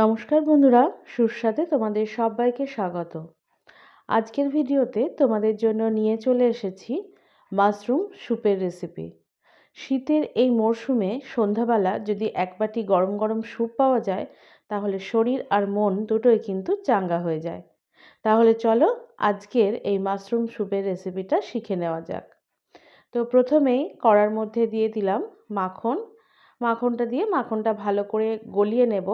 নমস্কার বন্ধুরা, সুস্বাদে তোমাদের সবাইকে স্বাগত। আজকের ভিডিওতে তোমাদের জন্য নিয়ে চলে এসেছি মাশরুম স্যুপের রেসিপি শীতের এই মরশুমে সন্ধ্যাবেলা যদি এক বাটি গরম গরম স্যুপ পাওয়া যায়, তাহলে শরীর আর মন দুটোই কিন্তু চাঙ্গা হয়ে যায়। তাহলে চলো আজকের এই মাশরুম স্যুপের রেসিপিটা শিখে নেওয়া যাক। তো প্রথমেই কড়ার মধ্যে দিয়ে দিলাম মাখন। মাখনটা দিয়ে মাখনটা ভালো করে গলিয়ে নেব।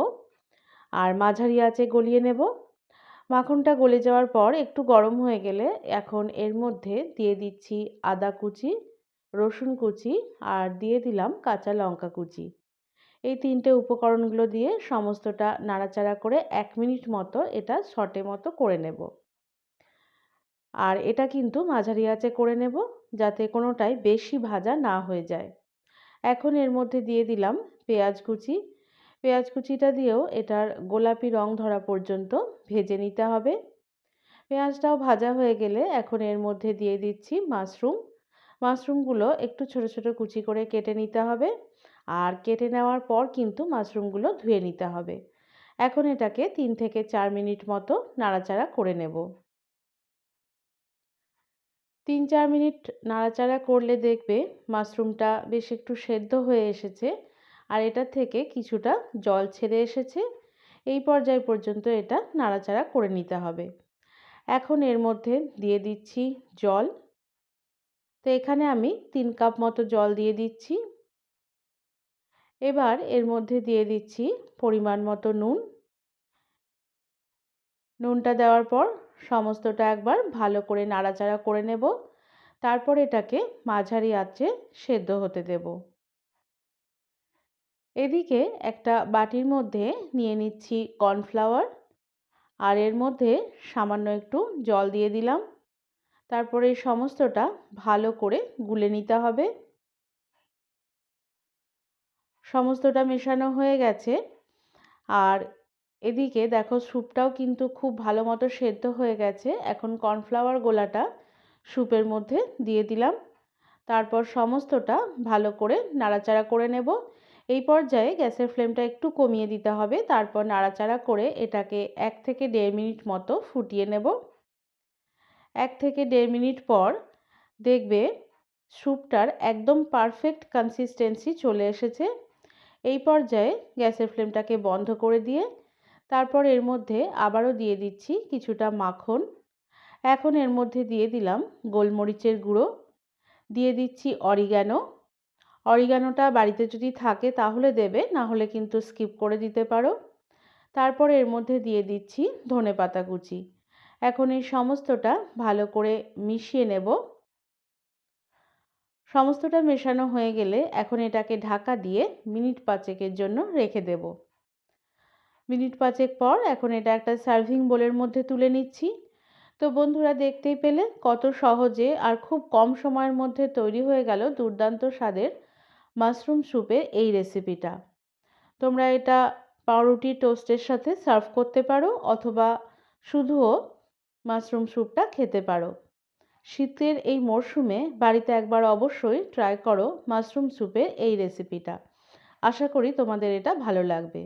আর মাঝারি আঁচে গলিয়ে নেব। মাখনটা গলে যাওয়ার পর একটু গরম হয়ে গেলে এখন এর মধ্যে দিয়ে দিচ্ছি আদা কুচি, রসুন কুচি আর দিয়ে দিলাম কাঁচা লঙ্কা কুচি। এই তিনটে উপকরণগুলো দিয়ে সমস্তটা নাড়াচাড়া করে এক মিনিট মতো এটা শটে মতো করে নেব। আর এটা কিন্তু মাঝারি আঁচে করে নেব যাতে কোনোটাই বেশি ভাজা না হয়ে যায়। এখন এর মধ্যে দিয়ে দিলাম পেঁয়াজ কুচি পেঁয়াজ কুচিটা দিয়েও এটার গোলাপি রং ধরা পর্যন্ত ভেজে নিতে হবে। পেঁয়াজটাও ভাজা হয়ে গেলে এখন এর মধ্যে দিয়ে দিচ্ছি মাশরুম। মাশরুমগুলো একটু ছোট ছোট কুচি করে কেটে নিতে হবে আর কেটে নেওয়ার পর কিন্তু মাশরুমগুলো ধুয়ে নিতে হবে। এখন এটাকে তিন থেকে চার মিনিট মতো নাড়াচাড়া করে নেব। তিন চার মিনিট নাড়াচাড়া করলে দেখবে মাশরুমটা বেশ একটু সেদ্ধ হয়ে এসেছে। আর এটা থেকে কিছুটা জল ছেড়ে এসেছে। এই পর্যায় পর্যন্ত এটা নাড়াচাড়া করে নিতে হবে। এখন এর মধ্যে দিয়ে দিচ্ছি জল। তো এখানে আমি তিন কাপ মতো জল দিয়ে দিচ্ছি। এবার এর মধ্যে দিয়ে দিচ্ছি পরিমাণ মতো নুন। নুনটা দেওয়ার পর সমস্তটা একবার ভালো করে নাড়াচাড়া করে নেব। তারপর এটাকে মাঝারি আঁচে সেদ্ধ হতে দেবো। এদিকে একটা বাটির মধ্যে নিয়ে নিচ্ছি কর্নফ্লাওয়ার আর এর মধ্যে সামান্য একটু জল দিয়ে দিলাম। তারপরে সমস্তটা ভালো করে গুলে নিতে হবে। সমস্তটা মেশানো হয়ে গেছে। আর এদিকে দেখো স্যুপটাও কিন্তু খুব ভালো মতো সেদ্ধ হয়ে গেছে। এখন কর্নফ্লাওয়ার গোলাটা স্যুপের মধ্যে দিয়ে দিলাম। তারপর সমস্তটা ভালো করে নাড়াচাড়া করে নেব। এই পর্যায়ে গ্যাসের ফ্লেমটা একটু কমিয়ে দিতে হবে। তারপর নাড়াচাড়া করে এটাকে এক থেকে দেড় মিনিট মতো ফুটিয়ে নেব। এক থেকে দেড় মিনিট পর দেখবে স্যুপটার একদম পারফেক্ট কনসিস্টেন্সি চলে এসেছে। এই পর্যায়ে গ্যাসের ফ্লেমটাকে বন্ধ করে দিয়ে তারপর এর মধ্যে আবারও দিয়ে দিচ্ছি কিছুটা মাখন। এখন এর মধ্যে দিয়ে দিলাম গোলমরিচের গুঁড়ো। দিয়ে দিচ্ছি অরিগ্যানো অরিগানোটা বাড়িতে যদি থাকে তাহলে দেবে না হলে কিন্তু স্কিপ করে দিতে পারো। তারপর এর মধ্যে দিয়ে দিচ্ছি ধনে পাতা কুচি। এখন এই সমস্তটা ভালো করে মিশিয়ে নেব। সমস্তটা মেশানো হয়ে গেলে এখন এটাকে ঢাকা দিয়ে মিনিট পাঁচেকের জন্য রেখে দেব। মিনিট পাঁচেক পর এখন এটা একটা সার্ভিং বোলের মধ্যে তুলে নিচ্ছি। তো বন্ধুরা দেখতেই পেলে কত সহজে আর খুব কম সময়ের মধ্যে তৈরি হয়ে গেল দুর্দান্ত স্বাদের মাশরুম স্যুপের এই রেসিপিটা। তোমরা এটা পাউরুটি টোস্টের সাথে সার্ভ করতে পারো অথবা শুধুও মাশরুম স্যুপটা খেতে পারো। শীতের এই মরশুমে বাড়িতে একবার অবশ্যই ট্রাই করো মাশরুম স্যুপের এই রেসিপিটা। আশা করি তোমাদের এটা ভালো লাগবে।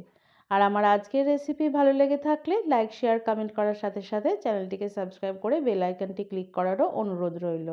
আর আমার আজকের রেসিপি ভালো লেগে থাকলে লাইক শেয়ার কমেন্ট করার সাথে সাথে চ্যানেলটিকে সাবস্ক্রাইব করে বেল আইকনটি ক্লিক করারও অনুরোধ রইল।